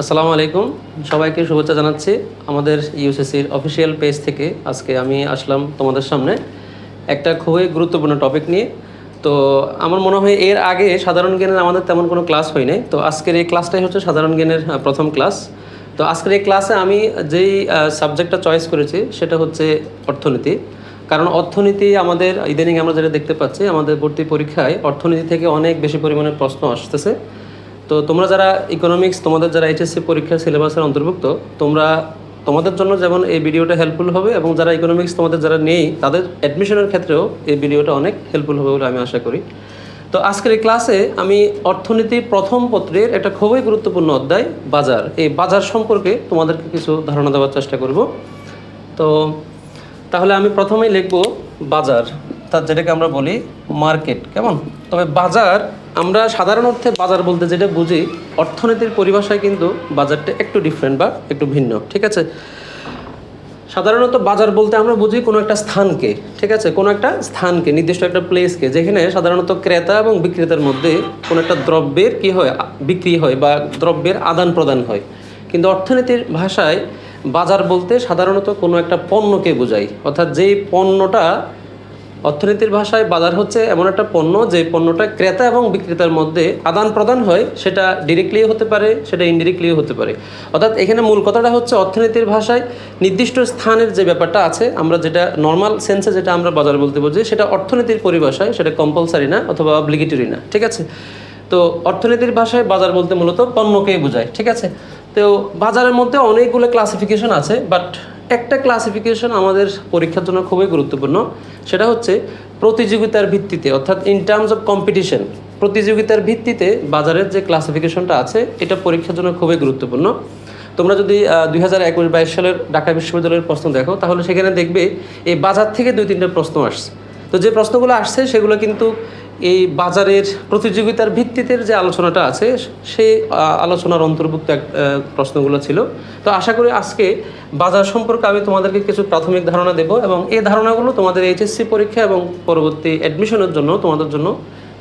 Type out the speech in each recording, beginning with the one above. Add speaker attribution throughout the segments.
Speaker 1: আসসালামু আলাইকুম। সবাইকে শুভেচ্ছা জানাচ্ছি আমাদের ইউসিসির অফিসিয়াল পেজ থেকে। আজকে আমি আসলাম তোমাদের সামনে একটা খুবই গুরুত্বপূর্ণ টপিক নিয়ে। তো আমার মনে হয় এর আগে সাধারণ জ্ঞানের আমাদের তেমন কোনো ক্লাস হয় নাই তো আজকের এই ক্লাসটাই হচ্ছে সাধারণ জ্ঞানের প্রথম ক্লাস তো আজকের এই ক্লাসে আমি যেই সাবজেক্টটা চয়েস করেছি সেটা হচ্ছে অর্থনীতি। কারণ অর্থনীতি আমাদের, ইদানিং আমরা যেটা দেখতে পাচ্ছি, আমাদের ভর্তি পরীক্ষায় অর্থনীতি থেকে অনেক বেশি পরিমাণে প্রশ্ন আসতেছে। তো তোমরা যারা ইকোনমিক্স তোমাদের যারা এইচএসসি পরীক্ষার সিলেবাসের অন্তর্ভুক্ত, তোমরা তোমাদের জন্য যেমন এই ভিডিওটা হেল্পফুল হবে এবং যারা ইকোনমিক্স তোমাদের যারা নেই, তাদের অ্যাডমিশনের ক্ষেত্রেও এই ভিডিওটা অনেক হেল্পফুল হবে বলে আমি আশা করি। তো আজকের এই ক্লাসে আমি অর্থনীতি প্রথম পত্রের একটা খুবই গুরুত্বপূর্ণ অধ্যায়, বাজার। এই বাজার সম্পর্কে তোমাদেরকে কিছু ধারণা দেওয়ার চেষ্টা করব। তো তাহলে আমি প্রথমেই লিখব বাজার। তার যেটাকে আমরা বলি মার্কেট কেমন? তবে বাজার, আমরা সাধারণ অর্থে বাজার বলতে যেটা বুঝি, অর্থনীতির পরিভাষায় কিন্তু বাজারটা একটু ডিফারেন্ট বা একটু ভিন্ন, ঠিক আছে? সাধারণত বাজার বলতে আমরা বুঝি কোনো একটা স্থানকে, ঠিক আছে? কোনো একটা স্থানকে, নির্দিষ্ট একটা প্লেসকে যেখানে সাধারণত ক্রেতা এবং বিক্রেতার মধ্যে কোনো একটা দ্রব্যের কি হয়, বিক্রি হয় বা দ্রব্যের আদান প্রদান হয়। কিন্তু অর্থনীতির ভাষায় বাজার বলতে সাধারণত কোনো একটা পণ্যকে বোঝায়। অর্থাৎ যেই পণ্যটা অর্থনীতির ভাষায় বাজার হচ্ছে এমন একটা পণ্য যে পণ্যটা ক্রেতা এবং বিক্রেতার মধ্যে আদান প্রদান হয়, সেটা ডিরেক্টলিও হতে পারে, সেটা ইনডিরেক্টলিও হতে পারে। অর্থাৎ এখানে মূল কথাটা হচ্ছে অর্থনীতির ভাষায় নির্দিষ্ট স্থানের যে ব্যাপারটা আছে, আমরা যেটা নর্মাল সেন্সে যেটা আমরা বাজার বলতে বুঝি, সেটা অর্থনীতির পরিভাষায়, সেটা কম্পালসারি না অথবা অব্লিগেটরি না, ঠিক আছে? তো অর্থনীতির ভাষায় বাজার বলতে মূলত পণ্যকেই বোঝায়, ঠিক আছে? তো বাজারের মধ্যে অনেকগুলো ক্লাসিফিকেশন আছে বাট একটা ক্লাসিফিকেশন আমাদের পরীক্ষার জন্য খুবই গুরুত্বপূর্ণ, সেটা হচ্ছে প্রতিযোগিতার ভিত্তিতে, অর্থাৎ ইন টার্মস অফ কম্পিটিশন প্রতিযোগিতার ভিত্তিতে বাজারের যে ক্লাসিফিকেশনটা আছে, এটা পরীক্ষার জন্য খুবই গুরুত্বপূর্ণ। তোমরা যদি দুই হাজার একুশ বাইশ সালের ঢাকা বিশ্ববিদ্যালয়ের প্রশ্ন দেখো, তাহলে সেখানে দেখবে এই বাজার থেকে দুই তিনটে প্রশ্ন আসছে। তো যে প্রশ্নগুলো আসছে, সেগুলো কিন্তু এই বাজারের প্রতিযোগিতার ভিত্তিতে যে আলোচনাটা আছে সেই আলোচনার অন্তর্ভুক্ত এক, প্রশ্নগুলো ছিল। তো আশা করি আজকে বাজার সম্পর্কে আমি তোমাদেরকে কিছু প্রাথমিক ধারণা দেব এবং এই ধারণাগুলো তোমাদের এইচএসসি পরীক্ষা এবং পরবর্তী অ্যাডমিশনের জন্য তোমাদের জন্য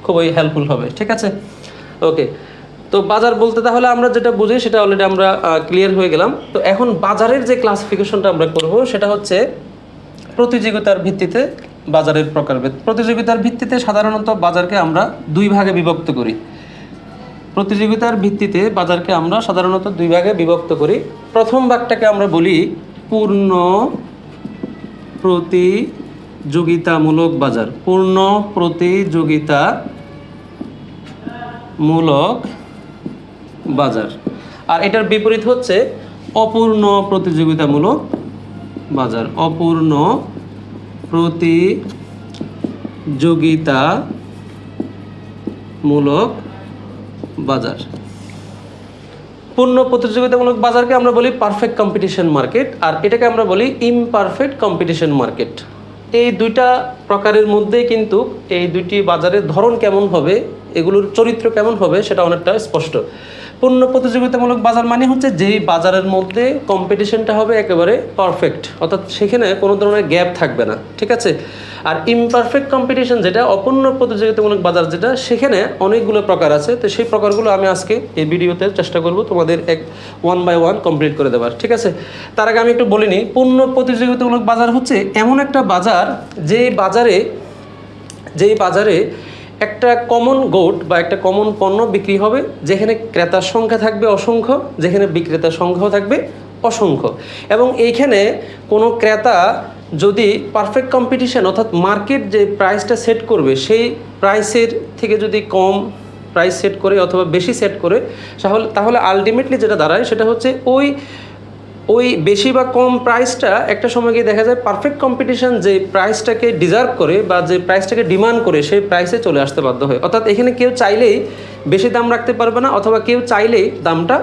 Speaker 1: খুবই হেল্পফুল হবে ঠিক আছে? ওকে তো বাজার বলতে তাহলে আমরা যেটা বুঝি সেটা অলরেডি আমরা ক্লিয়ার হয়ে গেলাম। তো এখন বাজারের যে ক্লাসিফিকেশনটা আমরা করব সেটা হচ্ছে প্রতিযোগিতার ভিত্তিতে বাজারের প্রকারভেদ। প্রতিযোগিতার ভিত্তিতে সাধারণত বাজারকে আমরা দুই ভাগে বিভক্ত করি। প্রতিযোগিতার ভিত্তিতে বাজারকে আমরা সাধারণত দুই ভাগে বিভক্ত করি। প্রথম ভাগটাকে আমরা বলি পূর্ণ প্রতিযোগিতামূলক বাজার। পূর্ণ প্রতিযোগিতা মূলক বাজার। আর এটার বিপরীত হচ্ছে অপূর্ণ প্রতিযোগিতামূলক বাজার। অপূর্ণ প্রতিযোগিতামূলক বাজার। পূর্ণ প্রতিযোগিতামূলক বাজারকে আমরা বলি পারফেক্ট কম্পিটিশন মার্কেট আর এটাকে আমরা বলি ইমপারফেক্ট কম্পিটিশন মার্কেট এই দুইটা প্রকারের মধ্যেই কিন্তু এই দুইটি বাজারের ধরন কেমন হবে এগুলোর চরিত্র কেমন হবে সেটা অনেকটা স্পষ্ট। পূর্ণ প্রতিযোগিতামূলক বাজার মানে হচ্ছে যেই বাজারের মধ্যে কম্পিটিশনটা হবে একেবারে পারফেক্ট অর্থাৎ সেখানে কোনো ধরনের গ্যাপ থাকবে না, ঠিক আছে? আর ইমপারফেক্ট কম্পিটিশন যেটা অপূর্ণ প্রতিযোগিতামূলক বাজার যেটা, সেখানে অনেকগুলো প্রকার আছে। তো সেই প্রকারগুলো আমি আজকে এই ভিডিওতে চেষ্টা করব তোমাদের এক ওয়ান বাই ওয়ান কমপ্লিট করে দেওয়ার ঠিক আছে? তার আগে আমি একটু বলিনি পূর্ণ প্রতিযোগিতামূলক বাজার হচ্ছে এমন একটা বাজার যে বাজারে, যেই বাজারে একটা কমন গোট বা একটা কমন পণ্য বিক্রি হবে, যেখানে ক্রেতার সংখ্যা থাকবে অসংখ্য, যেখানে বিক্রেতার সংখ্যাও থাকবে অসংখ্য। এবং এইখানে কোনো ক্রেতা যদি পারফেক্ট কম্পিটিশন অর্থাৎ মার্কেট যে প্রাইসটা সেট করবে, সেই প্রাইসের থেকে যদি কম প্রাইস সেট করে অথবা বেশি সেট করে, তাহলে তাহলে আলটিমেটলি যেটা দাঁড়ায়, সেটা হচ্ছে ওই ওই বেশি বা কম প্রাইসটা একটা সময় গিয়ে দেখা যায় পারফেক্ট কম্পিটিশন যে প্রাইসটাকে ডিজার্ভ করে বা যে প্রাইসটাকে ডিমান্ড করে সেই প্রাইসে চলে আসতে বাধ্য হয়। অর্থাৎ এখানে কেউ চাইলেই বেশি দাম রাখতে পারবে না অথবা কেউ চাইলেই দামটা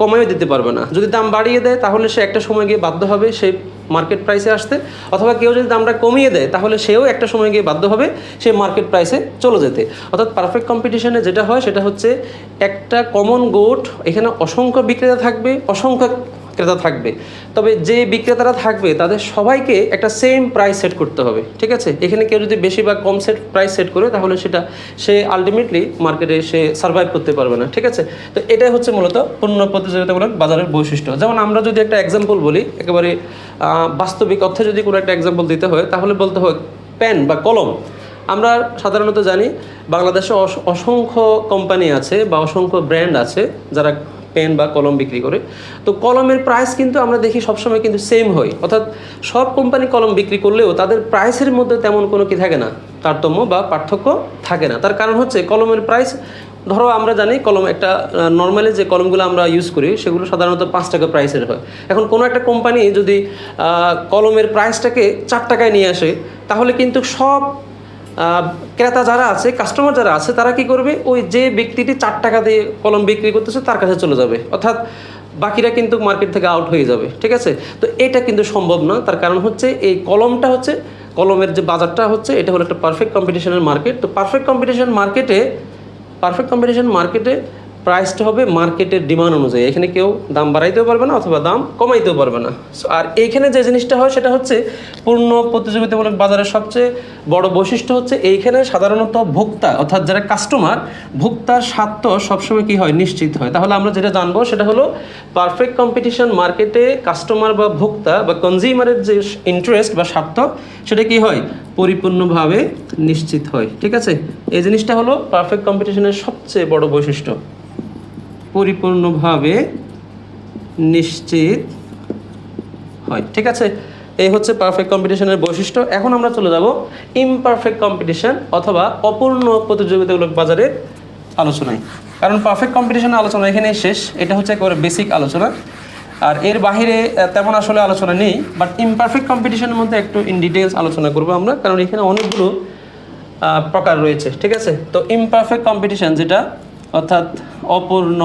Speaker 1: কমিয়ে দিতে পারবে না। যদি দাম বাড়িয়ে দেয় তাহলে সে একটা সময় গিয়ে বাধ্য হবে সেই মার্কেট প্রাইসে আসতে। অথবা কেউ যদি দামটা কমিয়ে দেয় তাহলে সেও একটা সময় গিয়ে বাধ্য হবে সেই মার্কেট প্রাইসে চলে যেতে। অর্থাৎ পারফেক্ট কম্পিটিশনে যেটা হয় সেটা হচ্ছে একটা কমন গোট এখানে অসংখ্য বিক্রেতা থাকবে, অসংখ্য ক্রেতা থাকবে। তবে যে বিক্রেতারা থাকবে, তাদের সবাইকে একটা সেম প্রাইস সেট করতে হবে, ঠিক আছে? এখানে কেউ যদি বেশি বা কম সেট প্রাইস সেট করে, তাহলে সেটা সে আলটিমেটলি মার্কেটে সে সার্ভাইভ করতে পারবে না, ঠিক আছে? তো এটাই হচ্ছে মূলত পণ্য প্রতিযোগিতামূলক বাজারের বৈশিষ্ট্য। যেমন আমরা যদি একটা এক্সাম্পল বলি, একেবারে বাস্তবিক অর্থে যদি কোনো একটা এক্সাম্পল দিতে হয়, তাহলে বলতে হয় পেন বা কলম। আমরা সাধারণত জানি, বাংলাদেশে অস- অসংখ্য কোম্পানি আছে বা অসংখ্য ব্র্যান্ড আছে, যারা পেন বা কলম বিক্রি করে। তো কলমের প্রাইস কিন্তু আমরা দেখি সবসময় কিন্তু সেম হয়। অর্থাৎ সব কোম্পানি কলম বিক্রি করলেও তাদের প্রাইসের মধ্যে তেমন কোনো কি থাকে না, তারতম্য বা পার্থক্য থাকে না। তার কারণ হচ্ছে কলমের প্রাইস ধরো আমরা জানি কলম একটা নর্মালি যে কলমগুলো আমরা ইউজ করি, সেগুলো সাধারণত পাঁচ টাকা প্রাইসের হয়। এখন কোনো একটা কোম্পানি যদি কলমের প্রাইসটাকে চার টাকায় নিয়ে আসে, তাহলে কিন্তু সব ক্রেতা যারা আছে কাস্টমার যারা আছে, তারা কি করবে? ওই যে ব্যক্তিটি চার টাকা দিয়ে কলম বিক্রি করতেছে, তার কাছে চলে যাবে। অর্থাৎ বাকিরা কিন্তু মার্কেট থেকে আউট হয়ে যাবে, ঠিক আছে? তো এটা কিন্তু সম্ভব না। তার কারণ হচ্ছে, এই কলমটা হচ্ছে, কলমের যে বাজারটা হচ্ছে, এটা হলো একটা পারফেক্ট কম্পিটিশনের মার্কেট তো পারফেক্ট কম্পিটিশন মার্কেটে পারফেক্ট কম্পিটিশন মার্কেটে প্রাইসটা হবে মার্কেটের ডিমান্ড অনুযায়ী। এখানে কেউ দাম বাড়াইতেও পারবে না অথবা দাম কমাইতেও পারবে না। আর এইখানে যে জিনিসটা হয়, সেটা হচ্ছে পূর্ণ প্রতিযোগিতামূলক বাজারের সবচেয়ে বড় বৈশিষ্ট্য হচ্ছে এইখানে সাধারণত ভোক্তা, অর্থাৎ যারা কাস্টমার ভোক্তার স্বার্থ সবসময় কি হয়? নিশ্চিত হয়। তাহলে আমরা যেটা জানব, সেটা হলো পারফেক্ট কম্পিটিশন মার্কেটে কাস্টমার বা ভোক্তা বা কনজিউমারের যে ইন্টারেস্ট বা স্বার্থ, সেটা কি হয়? পরিপূর্ণভাবে নিশ্চিত হয়। ঠিক আছে? এই জিনিসটা হলো পারফেক্ট কম্পিটিশনের সবচেয়ে বড় বৈশিষ্ট্য। পরিপূর্ণভাবে নিশ্চিত হয়। ঠিক আছে? এই হচ্ছে পারফেক্ট কম্পিটিশনের বৈশিষ্ট্য। এখন আমরা চলে যাব ইমপারফেক্ট কম্পিটিশন অথবা অপূর্ণ প্রতিযোগিতামূলক বাজারের আলোচনায়। কারণ পারফেক্ট কম্পিটিশনের আলোচনা এখানে শেষ। এটা হচ্ছে একেবারে বেসিক আলোচনা। আর এর বাহিরে তেমন আসলে আলোচনা নেই বাট ইমপারফেক্ট কম্পিটিশনের মধ্যে একটু ইন ডিটেলস আলোচনা করব আমরা, কারণ এখানে অনেকগুলো প্রকার রয়েছে। ঠিক আছে? তো ইমপারফেক্ট কম্পিটিশন যেটা অর্থাৎ অপূর্ণ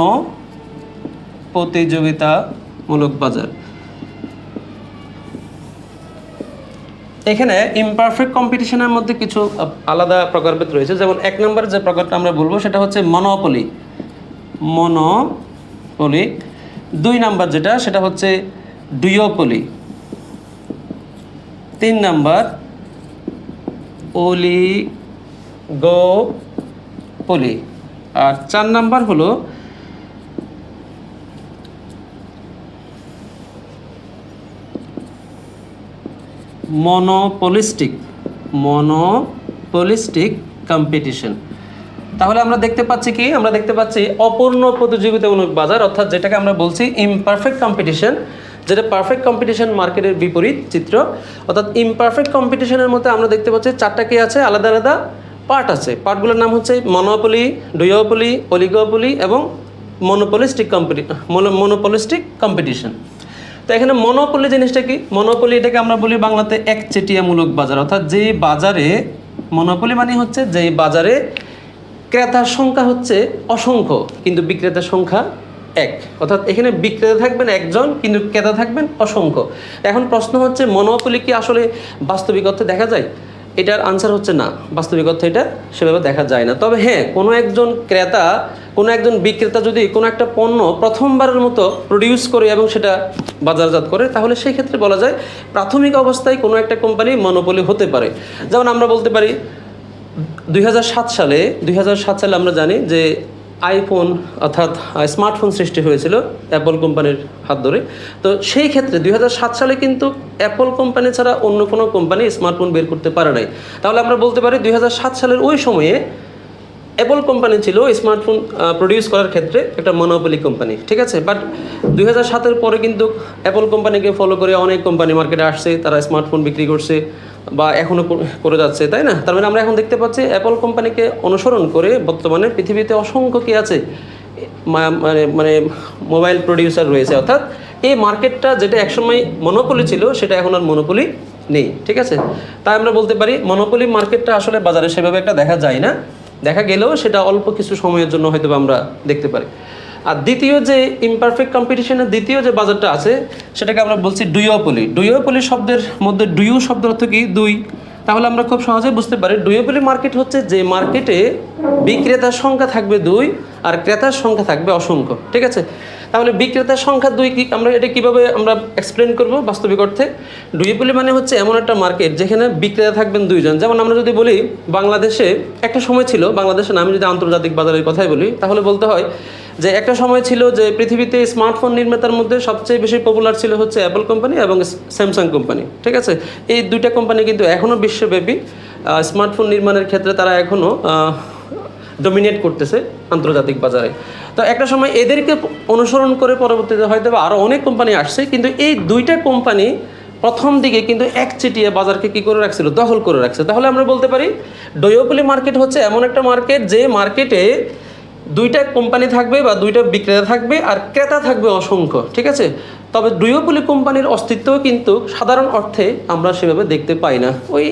Speaker 1: প্রতিযোগিতামূলক বাজার। এখানে ইমপারফেক্ট কম্পিটিশনের মধ্যে কিছু আলাদা প্রকারভেদ রয়েছে। যেমন এক নম্বর যে প্রকারটা আমরা বলব, সেটা হচ্ছে মনোপলি মনোপলি দুই নাম্বার যেটা, সেটা হচ্ছে ডুয়োপলি তিন নাম্বার ওলিগোপলি আর চার নাম্বার হলো মনোপলিস্টিক মনোপলিস্টিক কম্পিটিশন তাহলে আমরা দেখতে পাচ্ছি কি? আমরা দেখতে পাচ্ছি অপূর্ণ প্রতিযোগিতামূলক বাজার, অর্থাৎ যেটাকে আমরা বলছি ইমপারফেক্ট কম্পিটিশন যেটা পারফেক্ট কম্পিটিশন মার্কেটের বিপরীত চিত্র। অর্থাৎ ইমপারফেক্ট কম্পিটিশনের মধ্যে আমরা দেখতে পাচ্ছি চারটা কি আছে? আলাদা আলাদা পার্ট আছে। পার্টগুলোর নাম হচ্ছে মনোপলি, ডুয়োপলি, অলিগোপলি এবং মনোপলিস্টিক কম্পিটি মনোপলিস্টিক কম্পিটিশন। তো এখানে মনোপলি জিনিসটা কি? মনোপলি এটাকে আমরা বলি বাংলাতে একচেটিয়ামূলক বাজার। অর্থাৎ যে বাজারে, মনোপলি মানে হচ্ছে যে বাজারে ক্রেতার সংখ্যা হচ্ছে অসংখ্য, কিন্তু বিক্রেতার সংখ্যা এক। অর্থাৎ এখানে বিক্রেতা থাকবেন একজন, কিন্তু ক্রেতা থাকবেন অসংখ্য। এখন প্রশ্ন হচ্ছে মনোপলি কি আসলে বাস্তবিক অর্থে দেখা যায়? এটার আনসার হচ্ছে না। বাস্তবিক অর্থে এটা সেভাবে দেখা যায় না। তবে হ্যাঁ কোনো একজন ক্রেতা, কোনো একজন বিক্রেতা যদি কোনো একটা পণ্য প্রথমবারের মতো প্রডিউস করে এবং সেটা বাজারজাত করে, তাহলে সেই ক্ষেত্রে বলা যায় প্রাথমিক অবস্থায় কোনো একটা কোম্পানি মনোপলি হতে পারে। যেমন আমরা বলতে পারি, দুই হাজার সাত সালে, দুই হাজার সাত সালে আমরা জানি যে আইফোন অর্থাৎ স্মার্টফোন সৃষ্টি হয়েছিল অ্যাপল কোম্পানির হাত ধরে। তো সেই ক্ষেত্রে দুই হাজার সাত সালে কিন্তু অ্যাপল কোম্পানি ছাড়া অন্য কোনো কোম্পানি স্মার্টফোন বের করতে পারে নাই। তাহলে আমরা বলতে পারি দুই হাজার সাত সালের ওই সময়ে অ্যাপল কোম্পানি ছিল স্মার্টফোন প্রডিউস করার ক্ষেত্রে একটা মনোপলি কোম্পানি, ঠিক আছে? বাট দুই হাজার সাতের পরে কিন্তু অ্যাপল কোম্পানিকে ফলো করে অনেক কোম্পানি মার্কেটে আসছে, তারা স্মার্টফোন বিক্রি করছে। বা এখনও করে যাচ্ছে, তাই না? তার মানে আমরা এখন দেখতে পাচ্ছি অ্যাপল কোম্পানিকে অনুসরণ করে বর্তমানে পৃথিবীতে অসংখ্য কি আছে মানে মানে মোবাইল প্রডিউসার রয়েছে, অর্থাৎ এই মার্কেটটা যেটা একসময় মনোপলি ছিল, সেটা এখন আর মনোপলি নেই, ঠিক আছে? তাই আমরা বলতে পারি মনোপলি মার্কেটটা আসলে বাজারে সেভাবে একটা দেখা যায় না। দেখা গেলেও সেটা অল্প কিছু সময়ের জন্য হয়তো আমরা দেখতে পারি। আর দ্বিতীয় যে ইমপারফেক্ট কম্পিটিশনের দ্বিতীয় যে বাজারটা আছে, সেটাকে আমরা বলছি ডুয়োপলি ডুয়োপলি শব্দের মধ্যে ডুয়ো শব্দ অর্থ কি? দুই। তাহলে আমরা খুব সহজেই বুঝতে পারি ডুয়োপলি মার্কেট হচ্ছে যে মার্কেটে বিক্রেতার সংখ্যা থাকবে দুই আর ক্রেতার সংখ্যা থাকবে অসংখ্য, ঠিক আছে? তাহলে বিক্রেতার সংখ্যা দুই কি, আমরা এটা কীভাবে আমরা এক্সপ্লেন করব বাস্তবিক অর্থে? ডুইপলি মানে হচ্ছে এমন একটা মার্কেট যেখানে বিক্রেতা থাকবেন দুইজন। যেমন আমরা যদি বলি, বাংলাদেশে একটা সময় ছিল বাংলাদেশে না আমি যদি আন্তর্জাতিক বাজারের কথাই বলি, তাহলে বলতে হয় যে একটা সময় ছিল যে পৃথিবীতে স্মার্টফোন নির্মাতার মধ্যে সবচেয়ে বেশি পপুলার ছিল হচ্ছে অ্যাপল কোম্পানি এবং স্যামসাং কোম্পানি ঠিক আছে? এই দুইটা কোম্পানি কিন্তু এখনও বিশ্বব্যাপী স্মার্টফোন নির্মাণের ক্ষেত্রে তারা এখনও ডমিনেট করতেছে আন্তর্জাতিক বাজারে। তো একটা সময় এদেরকে অনুসরণ করে পরবর্তীতে হয়তো বা আরও অনেক কোম্পানি আসছে, কিন্তু এই দুইটা কোম্পানি প্রথম দিকে কিন্তু একচেটিয়া বাজারকে কী করে রাখছিল? দখল করে রাখছে। তাহলে আমরা বলতে পারি ডয়োপলি মার্কেট হচ্ছে এমন একটা মার্কেট যে মার্কেটে দুইটা কোম্পানি থাকবে বা দুইটা বিক্রেতা থাকবে আর ক্রেতা থাকবে অসংখ্য, ঠিক আছে? তবে ডুয়োপলি কোম্পানির অস্তিত্বও কিন্তু সাধারণ অর্থে আমরা সেভাবে দেখতে পাই না। ওই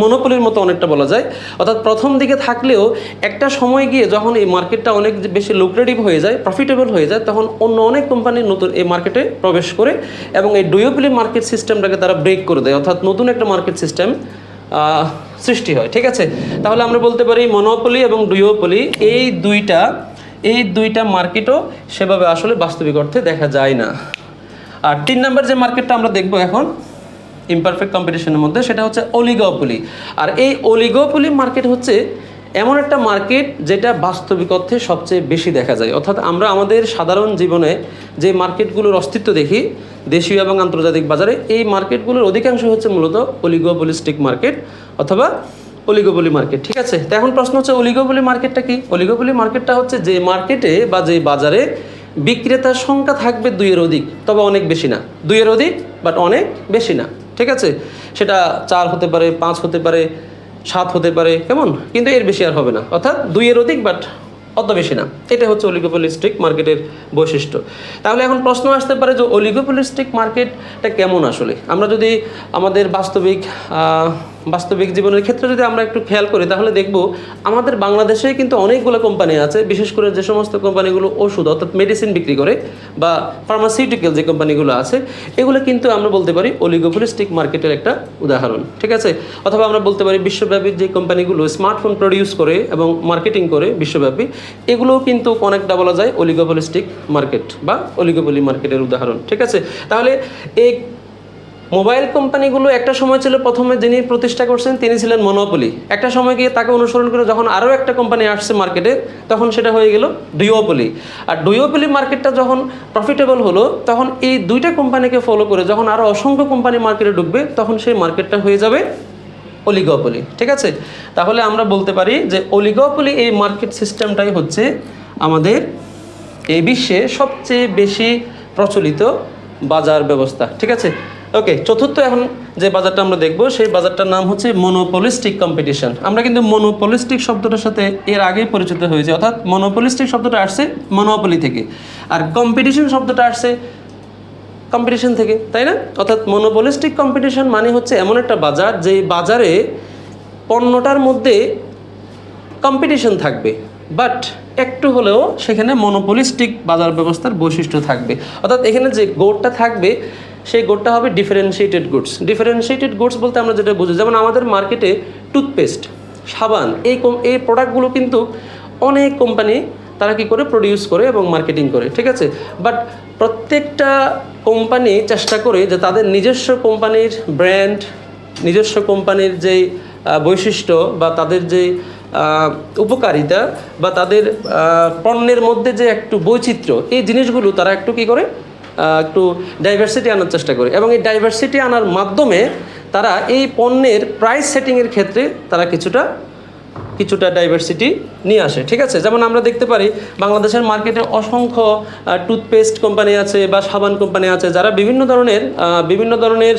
Speaker 1: মনোপলির মতো অনেকটা বলা যায়। অর্থাৎ প্রথম দিকে থাকলেও একটা সময় গিয়ে যখন এই মার্কেটটা অনেক বেশি লুক্রেটিভ হয়ে যায় প্রফিটেবল হয়ে যায়, তখন অন্য অনেক কোম্পানি নতুন এই মার্কেটে প্রবেশ করে এবং এই ডুয়োপলি মার্কেট সিস্টেমটাকে তারা ব্রেক করে দেয়। অর্থাৎ নতুন একটা মার্কেট সিস্টেম সৃষ্টি হয়, ঠিক আছে? তাহলে আমরা বলতে পারি মনোপলি এবং ডুয়োপলি এই দুইটা এই দুইটা মার্কেটও সেভাবে আসলে বাস্তবিক অর্থে দেখা যায় না। আর তিন নম্বর যে মার্কেটটা আমরা দেখব এখন ইমপারফেক্ট কম্পিটিশনের মধ্যে, সেটা হচ্ছে অলিগোপলি আর এই অলিগোপলি মার্কেট হচ্ছে এমন একটা মার্কেট যেটা বাস্তবিক অর্থে সবচেয়ে বেশি দেখা যায়। অর্থাৎ আমরা আমাদের সাধারণ জীবনে যে মার্কেটগুলোর অস্তিত্ব দেখি, দেশীয় এবং আন্তর্জাতিক বাজারে, এই মার্কেটগুলোর অধিকাংশ হচ্ছে মূলত অলিগোপলিস্টিক মার্কেট অথবা অলিগোপলি মার্কেট ঠিক আছে? তো এখন প্রশ্ন হচ্ছে অলিগোপলি মার্কেটটা কি? অলিগোপলি মার্কেটটা হচ্ছে যে মার্কেটে বা যে বাজারে বিক্রেতার সংখ্যা থাকবে দুইয়ের অধিক, তবে অনেক বেশি না। দুইয়ের অধিক বাট অনেক বেশি না, ঠিক আছে? সেটা চার হতে পারে, পাঁচ হতে পারে, সাত হতে পারে, কেমন? কিন্তু এর বেশি আর হবে না। অর্থাৎ দুইয়ের অধিক বাট অত বেশি না। এটা হচ্ছে অলিগোপলিস্টিক মার্কেটের বৈশিষ্ট্য। তাহলে এখন প্রশ্ন আসতে পারে যে অলিগোপলিস্টিক মার্কেটটা কেমন আসলে? আমরা যদি আমাদের বাস্তবিক বাস্তবিক জীবনের ক্ষেত্রে যদি আমরা একটু খেয়াল করি, তাহলে দেখব আমাদের বাংলাদেশে কিন্তু অনেকগুলো কোম্পানি আছে, বিশেষ করে যে সমস্ত কোম্পানিগুলো ওষুধ, অর্থাৎ মেডিসিন বিক্রি করে বা ফার্মাসিউটিক্যাল যে কোম্পানিগুলো আছে, এগুলো কিন্তু আমরা বলতে পারি অলিগোপলিস্টিক মার্কেটের একটা উদাহরণ, ঠিক আছে? অথবা আমরা বলতে পারি বিশ্বব্যাপী যে কোম্পানিগুলো স্মার্টফোন প্রডিউস করে এবং মার্কেটিং করে বিশ্বব্যাপী, এগুলোও কিন্তু অনেকটা বলা যায় অলিগোপলিস্টিক মার্কেট বা অলিগোপলি মার্কেটের উদাহরণ, ঠিক আছে? তাহলে এই মোবাইল কোম্পানিগুলো একটা সময় ছিল প্রথমে যিনি প্রতিষ্ঠা করছেন, তিনি ছিলেন মনোপলি একটা সময় গিয়ে তাকে অনুসরণ করে যখন আরও একটা কোম্পানি আসছে মার্কেটে তখন সেটা হয়ে গেল ডুয়োপলি আর ডুয়োপলি মার্কেটটা যখন প্রফিটেবল হলো, তখন এই দুইটা কোম্পানিকে ফলো করে যখন আরও অসংখ্য কোম্পানি মার্কেটে ঢুকবে, তখন সেই মার্কেটটা হয়ে যাবে অলিগোপলি ঠিক আছে? তাহলে আমরা বলতে পারি যে অলিগোপলি এই মার্কেট সিস্টেমটাই হচ্ছে আমাদের এই বিশ্বে সবচেয়ে বেশি প্রচলিত বাজার ব্যবস্থা। ঠিক আছে? ওকে চতুর্থ এখন যে বাজারটা আমরা দেখব, সেই বাজারটার নাম হচ্ছে মনোপলিস্টিক কম্পিটিশন আমরা কিন্তু মনোপলিস্টিক শব্দটার সাথে এর আগেই পরিচিত হয়েছি, অর্থাৎ মনোপলিস্টিক শব্দটা আসছে মনোপলি থেকে। আর কম্পিটিশন শব্দটা আসছে কম্পিটিশন থেকে, তাই না? অর্থাৎ মনোপলিস্টিক কম্পিটিশন মানে হচ্ছে এমন একটা বাজার যে বাজারে পণ্যটার মধ্যে কম্পিটিশন থাকবে বাট একটু হলেও সেখানে মনোপলিস্টিক বাজার ব্যবস্থার বৈশিষ্ট্য থাকবে। অর্থাৎ এখানে যে গোডটা থাকবে সেই গোডটা হবে ডিফারেন্সিয়েটেড গুডস ডিফারেন্সিয়েটেড গুডস বলতে আমরা যেটা বুঝি যেমন আমাদের মার্কেটে টুথপেস্ট সাবান এই এই প্রোডাক্টগুলো কিন্তু অনেক কোম্পানি তারা কি করে প্রডিউস করে এবং মার্কেটিং করে ঠিক আছে? বাট প্রত্যেকটা কোম্পানি চেষ্টা করে যে তাদের নিজস্ব কোম্পানির ব্র্যান্ড নিজস্ব কোম্পানির আহ, বৈশিষ্ট্য বা তাদের যে উপকারিতা বা তাদের পণ্যের মধ্যে যে একটু বৈচিত্র্য এই জিনিসগুলো তারা একটু কি করে একটু ডাইভার্সিটি আনার চেষ্টা করে। এবং এই ডাইভার্সিটি আনার মাধ্যমে তারা এই পণ্যের প্রাইস সেটিংয়ের ক্ষেত্রে তারা কিছুটা কিছুটা ডাইভার্সিটি নিয়ে আসে, ঠিক আছে? যেমন আমরা দেখতে পারি, বাংলাদেশের মার্কেটে অসংখ্য টুথপেস্ট কোম্পানি আছে বা সাবান কোম্পানি আছে, যারা বিভিন্ন ধরনের বিভিন্ন ধরনের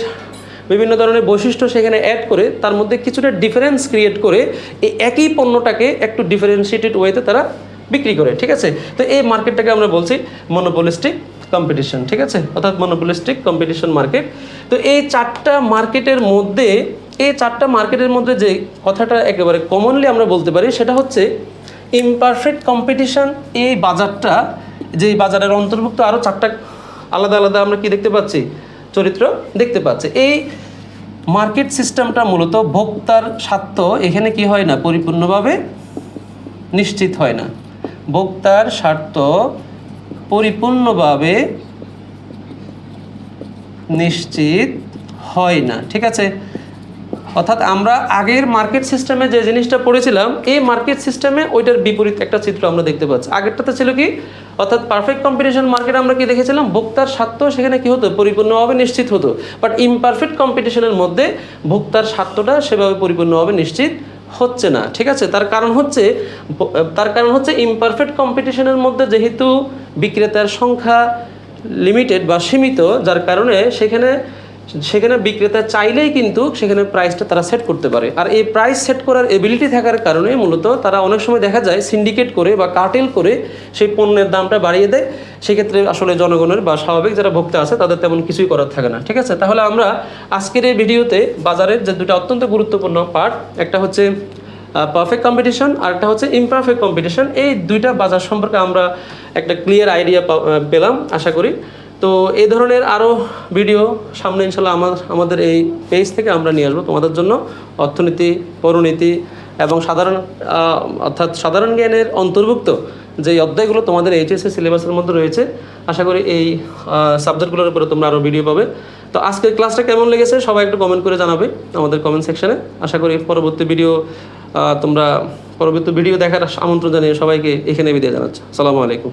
Speaker 1: বিভিন্ন ধরনের বৈশিষ্ট্য সেখানে অ্যাড করে, তার মধ্যে কিছুটা ডিফারেন্স ক্রিয়েট করে এই একই পণ্যটাকে একটু ডিফারেন্সিয়েটেড ওয়েতে তারা বিক্রি করে, ঠিক আছে? তো এই মার্কেটটাকে আমরা বলছি মনোপলিস্টিক কম্পিটিশন ঠিক আছে? অর্থাৎ মনোপলিস্টিক কম্পিটিশন মার্কেট তো এই চারটা মার্কেটের মধ্যে, এই চারটা মার্কেটের মধ্যে যে কথাটা একেবারে কমনলি আমরা বলতে পারি, সেটা হচ্ছে ইমপারফেক্ট কম্পিটিশন এই বাজারটা যে বাজারের অন্তর্ভুক্ত আরও চারটা আলাদা আলাদা আমরা কি দেখতে পাচ্ছি? চরিত্র দেখতে পাচ্ছি। এই মার্কেট সিস্টেমটা মূলত ভোক্তার স্বার্থ, এখানে কি হয় না? পরিপূর্ণভাবে নিশ্চিত হয় না। ভোক্তার স্বার্থ পরিপূর্ণভাবে নিশ্চিত হয় না। ঠিক আছে? অর্থাৎ আমরা আগের মার্কেট সিস্টেমে যে জিনিসটা পড়েছিলাম, এই মার্কেট সিস্টেমে ওইটার বিপরীত একটা চিত্র আমরা দেখতে পাচ্ছি। আগেরটাতে ছিল কি? অর্থাৎ পারফেক্ট কম্পিটিশন মার্কেট আমরা কি দেখেছিলাম? ভোক্তার স্বার্থ সেখানে কি হতো? পরিপূর্ণভাবে নিশ্চিত হতো। বাট ইমপারফেক্ট কম্পিটিশনের মধ্যে ভোক্তার স্বার্থটা সেভাবে পরিপূর্ণভাবে নিশ্চিত হচ্ছে না, ঠিক আছে? তার কারণ হচ্ছে তার কারণ হচ্ছে ইমপারফেক্ট কম্পিটিশনের মধ্যে যেহেতু বিক্রেতার সংখ্যা লিমিটেড বা সীমিত, যার কারণে সেখানে সেখানে বিক্রেতা চাইলেই কিন্তু সেখানে প্রাইসটা তারা সেট করতে পারে। আর এই প্রাইস সেট করার এবিলিটি থাকার কারণে মূলত তারা অনেক সময় দেখা যায় সিন্ডিকেট করে বা কার্টেল করে সেই পণ্যের দামটা বাড়িয়ে দেয়। সেক্ষেত্রে আসলে জনগণের বা স্বাভাবিক যারা ভোক্তা আছে, তাদের তেমন কিছুই করার থাকে না। ঠিক আছে? তাহলে আমরা আজকের এই ভিডিওতে বাজারের যে দুটো অত্যন্ত গুরুত্বপূর্ণ পার্ট একটা হচ্ছে পারফেক্ট কম্পিটিশন আর একটা হচ্ছে ইমপারফেক্ট কম্পিটিশন এই দুইটা বাজার সম্পর্কে আমরা একটা ক্লিয়ার আইডিয়া পেলাম, আশা করি। তো এই ধরনের আরও ভিডিও সামনে ইনশাল্লাহ আমার, আমাদের এই পেজ থেকে আমরা নিয়ে আসব তোমাদের জন্য। অর্থনীতি পরিণীতি এবং সাধারণ অর্থাৎ সাধারণ জ্ঞানের অন্তর্ভুক্ত যে অধ্যায়গুলো তোমাদের এইচএসসি সিলেবাসের মধ্যে রয়েছে, আশা করি এই সাবজেক্টগুলোর উপরে তোমরা আরও ভিডিও পাবে। তো আজকের ক্লাসটা কেমন লেগেছে সবাই একটু কমেন্ট করে জানাবে আমাদের কমেন্ট সেকশনে আশা করি পরবর্তী ভিডিও তোমরা পরবর্তী ভিডিও দেখার আমন্ত্রণ জানিয়ে সবাইকে এখানে বিদায় জানাচ্ছি। আসসালামু আলাইকুম।